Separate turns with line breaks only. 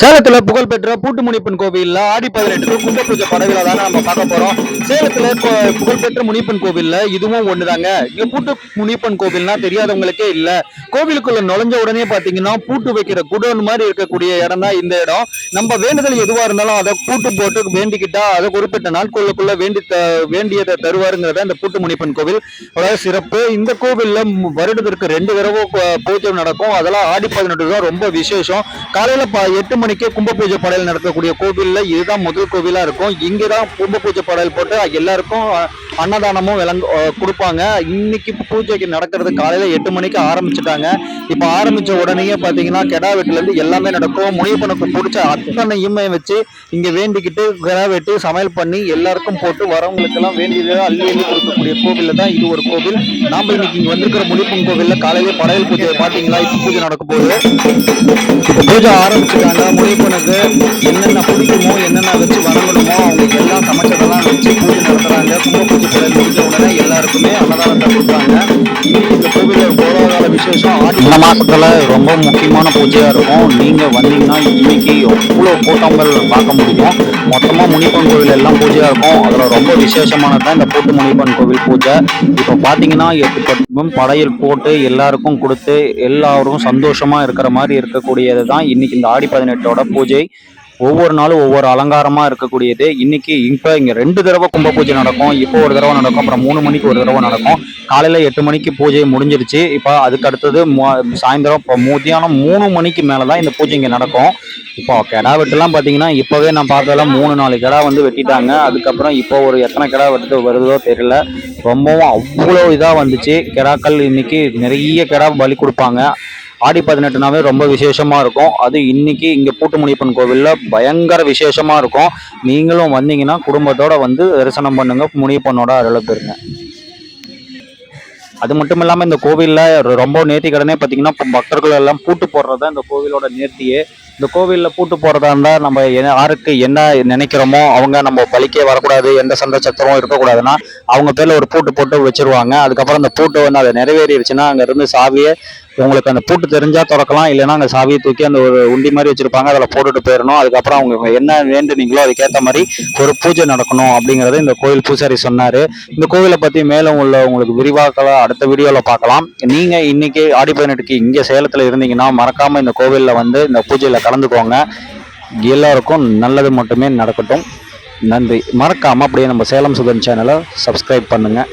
சேலத்துல புகழ்பெற்ற பூட்டுமுனிப்பன் கோவில்ல ஆடி பதினெட்டு கும்ப பூஜை படவில தானே நம்ம பார்க்க போறோம். சேலத்துல இப்போ புகழ்பெற்ற முனிப்பன் கோவில்ல இதுவும் ஒண்ணுதாங்க. இங்க பூட்டு முனிப்பன் கோவில்னா தெரியாதவங்களுக்கே இல்ல. கோவிலுக்குள்ள நுழைஞ்ச உடனே பாத்தீங்கன்னா பூட்டு வைக்கிற குடோன் மாதிரி இருக்கக்கூடிய இடம் தான் இந்த இடம். நம்ம வேண்டுதல் எதுவா இருந்தாலும் அதை பூட்டு போட்டு வேண்டிக்கிட்டா அதை குறிப்பிட்ட நாட்களுக்குள்ள வேண்டி த- வேண்டியதை தருவாருங்கிறத இந்த பூட்டு முனிப்பன் கோவில். அதாவது சிறப்பு. இந்த கோவில்ல வருடத்திற்கு ரெண்டு தடவை பூஜை நடக்கும். அதெல்லாம் ஆடி பதினெட்டு தான் ரொம்ப விசேஷம். காலையில ப- எட்டு மணிக்கே கும்ப பூஜை படையல் நடக்கக்கூடிய கோவிலில் இதுதான் முதல் கோவிலா இருக்கும். இங்கே தான் கும்ப பூஜை படையல் போட்டு எல்லாருக்கும் அன்னதானமும் விளங்க கொடுப்பாங்க. இன்னைக்கு பூஜைக்கு நடக்கிறது காலையில எட்டு மணிக்கு ஆரம்பிச்சுட்டாங்க. இப்போ ஆரம்பிச்ச உடனேயே பாத்தீங்கன்னா கெடா வெட்டுல இருந்து எல்லாமே நடக்கும். முனியப்பனுக்கு பிடிச்ச அத்தனையுமே வச்சு இங்க வேண்டிக்கிட்டு கெடா வெட்டி சமையல் பண்ணி எல்லாருக்கும் போட்டு வரவங்களுக்கு எல்லாம் வேண்டியதை அள்ளி அள்ளி கொடுக்கக்கூடிய கோவில்ல தான் இது ஒரு கோவில். நாம இன்னைக்கு இங்க வந்திருக்கிற முனிப்பன் கோவில்ல காலையில படையல் பூஜை பாத்தீங்களா? இப்ப பூஜை நடக்க போகுது. பூஜை ஆரம்பிச்சுட்டாங்க. முனியப்பனுக்கு என்னென்ன பிடிக்குமோ என்னென்ன வச்சு வணங்கணுமோ அவங்களுக்கு எல்லாம் சமைச்சு வச்சு பூஜை நடத்துறாங்க கும்ப பூஜை முடிஞ்ச உடனே எல்லாருக்குமே அன்னதானத்தை கொடுத்தாங்க இன்னைக்கு இந்த கோவில்ல விசேஷம் இந்த மாசத்துல ரொம்ப முக்கியமான பூஜையா இருக்கும். நீங்க வந்தீங்கன்னா இன்னைக்கு எவ்வளவு கூட்டங்கள் பார்க்க முடியும் மொத்தமா முனிப்பன் கோவில் எல்லாம் பூஜையா இருக்கும். அதுல ரொம்ப விசேஷமானது தான் இந்த பூட்டு முனிப்பன் கோவில் பூஜை. இப்போ பாத்தீங்கன்னா எட்டு படையல் போட்டு எல்லாருக்கும் கொடுத்து எல்லாரும் சந்தோஷமா இருக்கிற மாதிரி இருக்கக்கூடியது தான் இன்னைக்கு இந்த ஆடி பதினெட்டோட பூஜை. ஒவ்வொரு நாளும் ஒவ்வொரு அலங்காரமாக இருக்கக்கூடியது. இன்னைக்கு இப்போ இங்கே ரெண்டு தடவை கும்ப பூஜை நடக்கும். இப்போ ஒரு தடவை நடக்கும் அப்புறம் மூணு மணிக்கு ஒரு தடவை நடக்கும். காலையில் எட்டு மணிக்கு பூஜை முடிஞ்சிருச்சு. இப்போ அதுக்கு அடுத்தது சாயந்தரம் இப்போ மூத்தியானம் மூணு மணிக்கு மேலே தான் இந்த பூஜை இங்கே நடக்கும். இப்போ கிடா வெட்டுலாம் பார்த்தீங்கன்னா இப்போவே நான் பார்த்ததெல்லாம் மூணு நாலு கிடா வந்து வெட்டிட்டாங்க. அதுக்கப்புறம் இப்போ ஒரு எத்தனை கிடா வெட்டு வருதோ தெரியல. ரொம்பவும் அவ்வளோ இதாக வந்துச்சு. கிடாக்கள் இன்னைக்கு நிறைய கிடா பலி கொடுப்பாங்க. ஆடி பதினெட்டுனாவே ரொம்ப விசேஷமாக இருக்கும். அது இன்னைக்கு இங்கே பூட்டுமுனியப்பன் கோவிலில் பயங்கர விசேஷமாக இருக்கும். நீங்களும் வந்தீங்கன்னா குடும்பத்தோடு வந்து தரிசனம் பண்ணுங்கள் முனியப்பனோட அருளை பெறுங்க. அது மட்டும் இல்லாமல் இந்த கோவிலில் ரொம்ப நேர்த்தி கடனே பார்த்தீங்கன்னா பக்தர்கள் எல்லாம் பூட்டு போடுறதா இந்த கோவிலோட நேர்த்தியே. இந்த கோவிலில் பூட்டு போடுறதா இருந்தால் நம்ம யாருக்கு என்ன நினைக்கிறோமோ அவங்க நம்ம பலிக்கே வரக்கூடாது எந்த சண்டை சத்திரமும் இருக்கக்கூடாதுன்னா அவங்க பேரில் ஒரு பூட்டு போட்டு வச்சிருவாங்க. அதுக்கப்புறம் அந்த பூட்டு வந்து அதை நிறைவேறிடுச்சுன்னா அங்கேருந்து சாவியை உங்களுக்கு அந்த பூட்டு தெரிஞ்சால் திறக்கலாம் இல்லைன்னா அந்த சாவியை தூக்கி அந்த ஒரு உண்டி மாதிரி வச்சுருப்பாங்க அதில் போட்டுட்டு போயிடணும். அதுக்கப்புறம் அவங்க என்ன வேண்டுனீங்களோ அதுக்கேற்ற மாதிரி ஒரு பூஜை நடக்கணும் அப்படிங்கிறத இந்த கோயில் பூசாரி சொன்னார். இந்த கோவிலை பற்றி மேலும் உள்ள உங்களுக்கு விரிவாக்கலாம் அடுத்த வீடியோவில் பார்க்கலாம். நீங்கள் இன்றைக்கி ஆடி பதினெட்டுக்கு இங்கே சேலத்தில் இருந்தீங்கன்னா மறக்காமல் இந்த கோவிலில் வந்து இந்த பூஜையில் கலந்துக்கோங்க. எல்லாருக்கும் நல்லது மட்டுமே நடக்கட்டும். நன்றி. மறக்காமல் அப்படியே நம்ம சேலம் சுதன் சேனலை சப்ஸ்கிரைப் பண்ணுங்கள்